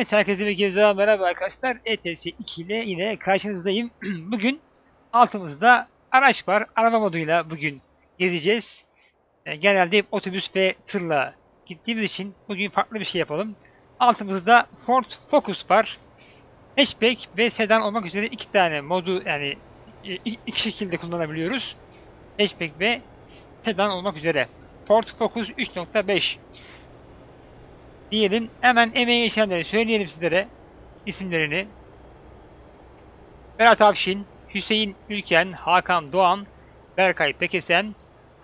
Evet herkese bir kez daha merhaba arkadaşlar. ETS 2 ile yine karşınızdayım. bugün altımızda araç var. Araba moduyla bugün gezeceğiz. E, genelde hep otobüs ve tırla gittiğimiz için bugün farklı bir şey yapalım. Altımızda Ford Focus var. Hatchback ve sedan olmak üzere iki tane modu yani iki şekilde kullanabiliyoruz. Hatchback ve sedan olmak üzere. Ford Focus 3.5 diyelim. Hemen emeği geçenleri söyleyelim sizlere isimlerini. Berat Avşin, Hüseyin Ülken, Hakan Doğan, Berkay Pekesen,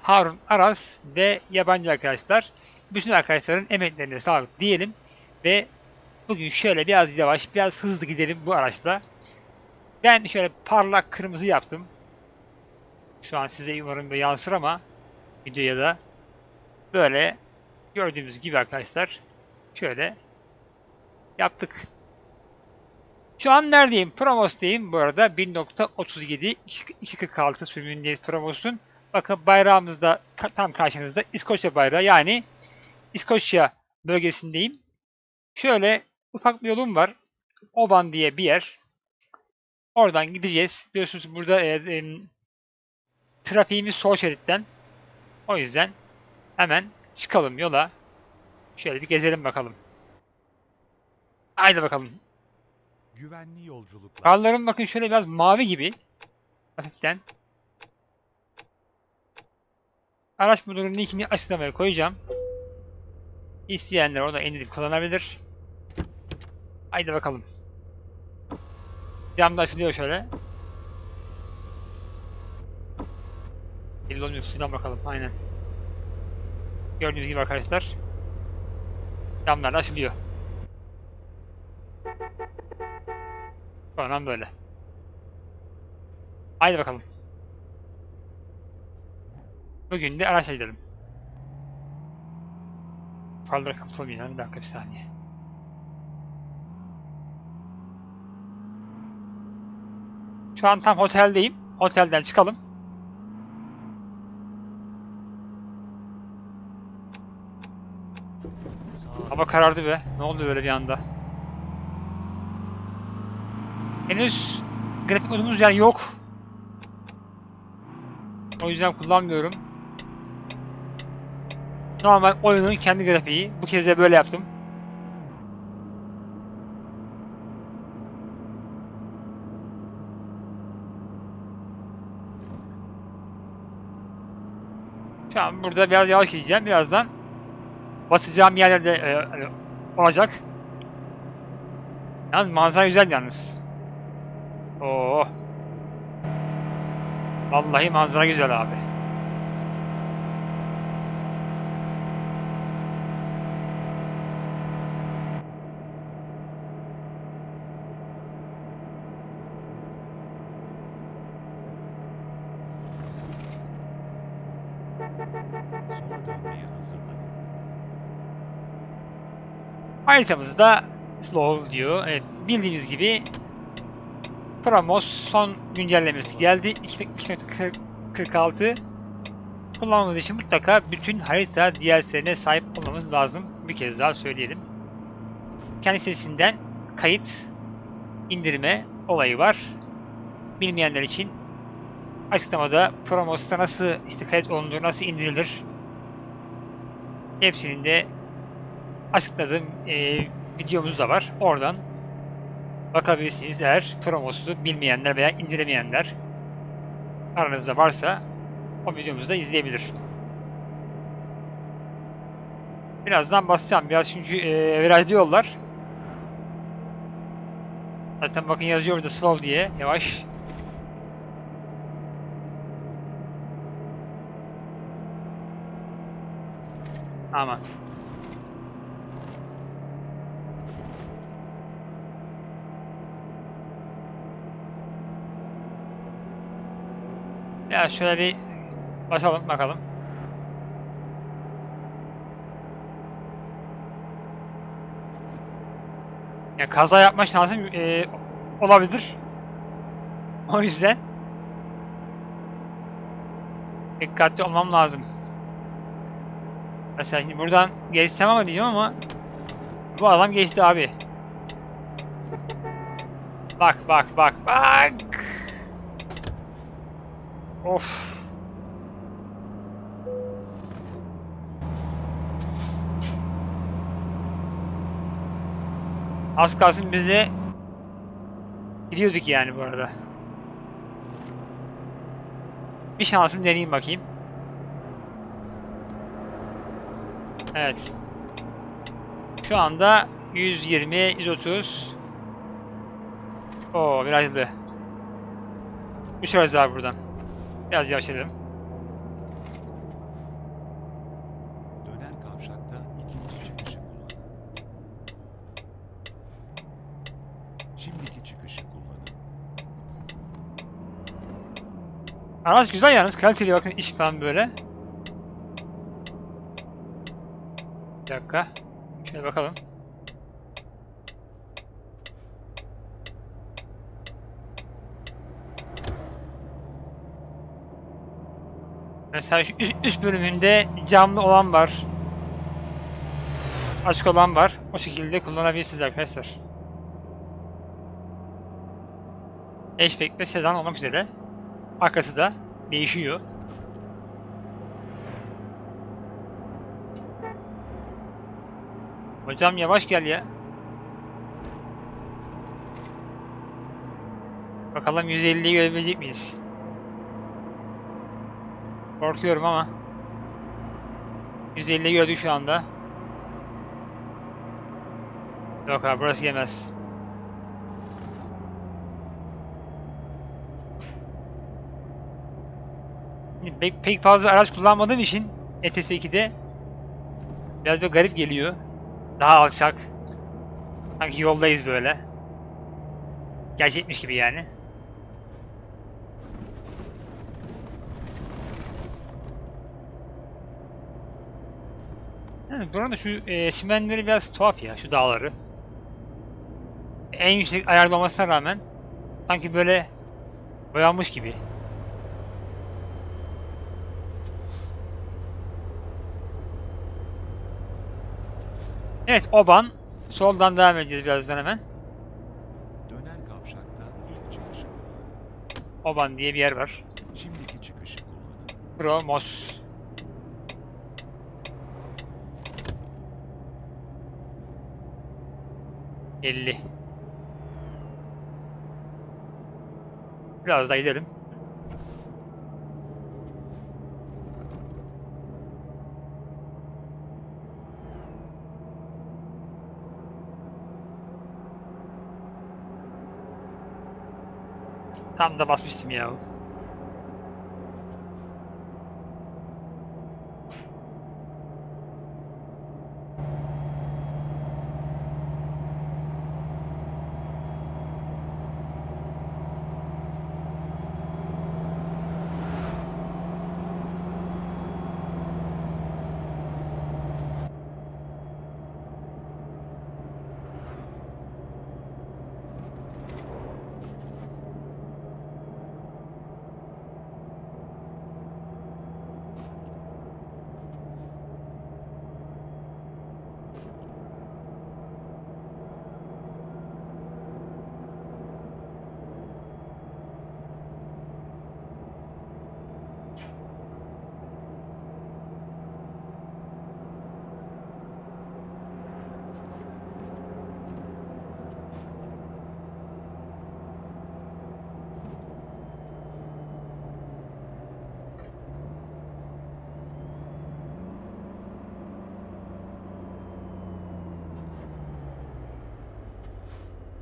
Harun Aras ve yabancı arkadaşlar. Bütün arkadaşların emeklerine sağlık diyelim. Ve bugün şöyle biraz yavaş, biraz hızlı gidelim bu araçla. Ben şöyle parlak kırmızı yaptım. Şu an size umarım yansır ama videoya da böyle gördüğümüz gibi arkadaşlar şöyle yaptık. Şu an neredeyim? Promos'tayım bu arada. 1.37 246 sürümündeyiz Promos'un. Bakın bayrağımız da tam karşınızda İskoçya bayrağı yani İskoçya bölgesindeyim. Şöyle ufak bir yolum var. Oban diye bir yer. Oradan gideceğiz. Biliyorsunuz burada e, e, trafiğimiz sol şeritten. O yüzden hemen çıkalım yola. Şöyle bir gezelim bakalım. Haydi bakalım. Güvenli yolculuklar. Karların bakın şöyle biraz mavi gibi. Hafiften. Araç modunun linkini açıklamaya koyacağım. İsteyenler orada indirip kullanabilir. Haydi bakalım. Cam da açılıyor şöyle. Belli olmuyor. Şuradan bakalım. Aynen. Gördüğünüz gibi arkadaşlar. Camlar da açılıyor. Falan böyle. Haydi bakalım. Bugün de araçla gidelim. Farları kapatılmıyor. Bir dakika bir saniye. Şu an tam oteldeyim. Otelden çıkalım. Hava karardı be. Ne oldu böyle bir anda? Henüz grafik modumuz yani yok. O yüzden kullanmıyorum. Normal oyunun kendi grafiği. Bu kez de böyle yaptım. An burada biraz yavaş gideceğim. Birazdan basacağım yerlerde e, e, olacak. Yalnız manzara güzel yalnız. Oo. Vallahi manzara güzel abi. Haritamızda slow diyor. Evet, bildiğiniz gibi Promos son güncellemesi geldi. 2.46 kullanmamız için mutlaka bütün harita DLC'lerine sahip olmamız lazım. Bir kez daha söyleyelim. Kendi sitesinden kayıt indirme olayı var. Bilmeyenler için açıklamada Promos'ta nasıl işte kayıt olunur, nasıl indirilir hepsinin de açıkladığım e, videomuz da var. Oradan bakabilirsiniz eğer Promos'u bilmeyenler veya indiremeyenler aranızda varsa o videomuzu da izleyebilir. Birazdan basacağım biraz çünkü e, virajlı yollar. Zaten bakın yazıyor burada slow diye yavaş. Aman. Ya şöyle bir basalım bakalım. Ya kaza yapma şansım e, olabilir. O yüzden dikkatli olmam lazım. Mesela şimdi buradan geçsem ama diyeceğim ama bu adam geçti abi. Bak bak bak bak. Of. Az kalsın bize gidiyorduk yani bu arada. Bir şansım deneyeyim bakayım. Evet. Şu anda 120, 130. Oo biraz hızlı. Uçarız abi buradan. Biraz yavaşlayalım. Dönen kavşakta ikinci çıkışı kullanın. Şimdiki çıkışı kullanın. Araç güzel yalnız. Kaliteli bakın iş falan böyle. Bir dakika. Şöyle bakalım. Mesela şu üst, üst bölümünde camlı olan var. Açık olan var. O şekilde kullanabilirsiniz arkadaşlar. Hatchback ve sedan olmak üzere. Arkası da değişiyor. Hocam yavaş gel ya. Bakalım 150'yi görebilecek miyiz? Korkuyorum ama. 150'yi gördük şu anda. Yok abi burası yemez. Pek, pek fazla araç kullanmadığım için ETS 2'de biraz böyle garip geliyor. Daha alçak. Sanki yoldayız böyle. Gerçekmiş gibi yani. Yani burada şu e, çimenleri biraz tuhaf ya şu dağları. En yüksek ayarlı olmasına rağmen sanki böyle boyanmış gibi. Evet Oban. Soldan devam edeceğiz birazdan hemen. Dönen kavşakta ilk çıkışı. Oban diye bir yer var. Şimdiki çıkışı kullanın. Promos. Elli. Biraz daha gidelim. Tam da basmıştım ya.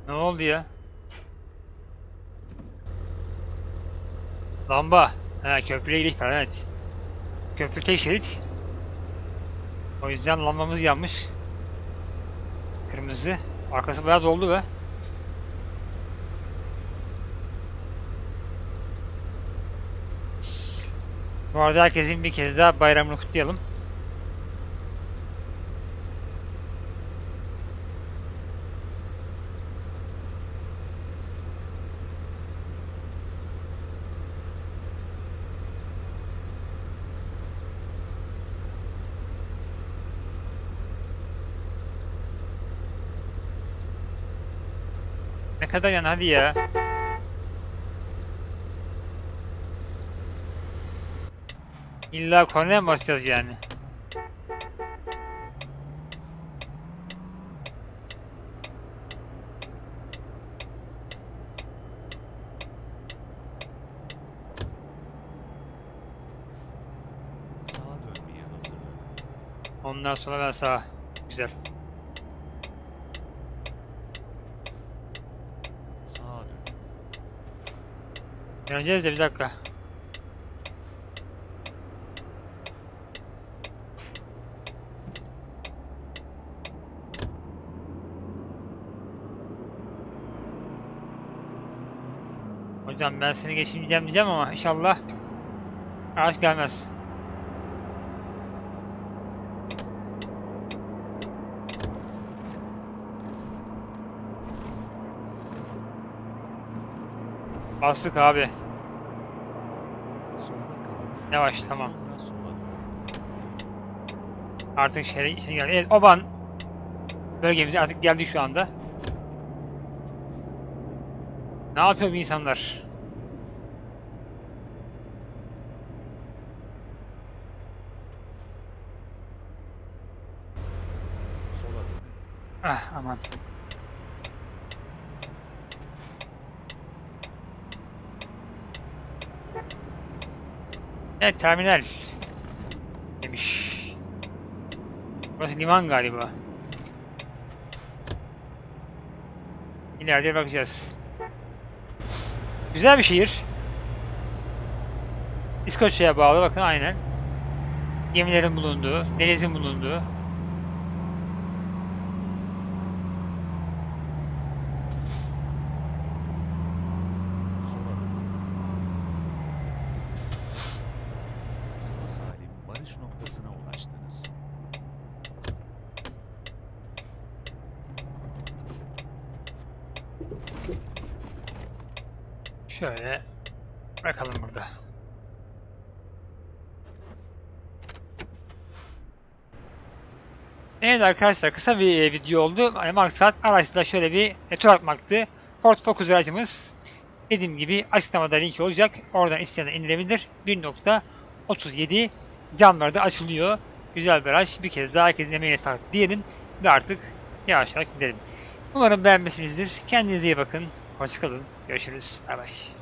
Ne oldu ya? Lamba. Ha köprüye gidik falan evet. Köprü tek şerit. O yüzden lambamız yanmış. Kırmızı. Arkası bayağı doldu be. Bu arada herkesin bir kez daha bayramını kutlayalım. Ne kadar yan hadi ya. İlla konuya mı basacağız yani? Ondan sonra ben sağa. Güzel. Döneceğiz de bir dakika. Hocam ben seni geçmeyeceğim diyeceğim ama inşallah araç gelmez. Bastık abi. Yavaş tamam. Dönün. Artık şey, şey geldi. Evet, Oban bölgemize artık geldi şu anda. Ne yapıyor bu insanlar? Ah aman. Evet terminal. Demiş. Burası liman galiba. İleride bakacağız. Güzel bir şehir. İskoçya'ya bağlı bakın aynen. Gemilerin bulunduğu, denizin bulunduğu. Noktasına ulaştınız. Şöyle bırakalım burada. Evet arkadaşlar kısa bir e, video oldu. Yani maksat araçla şöyle bir tur atmaktı. Ford Focus aracımız dediğim gibi açıklamada link olacak. Oradan isteyen indirebilir. 1.37 camları da açılıyor. Güzel bir araç. Bir kez daha herkesin emeğine sağlık diyelim ve artık yavaş yavaş gidelim. Umarım beğenmişsinizdir. Kendinize iyi bakın. Hoşçakalın. Görüşürüz. Bay bay.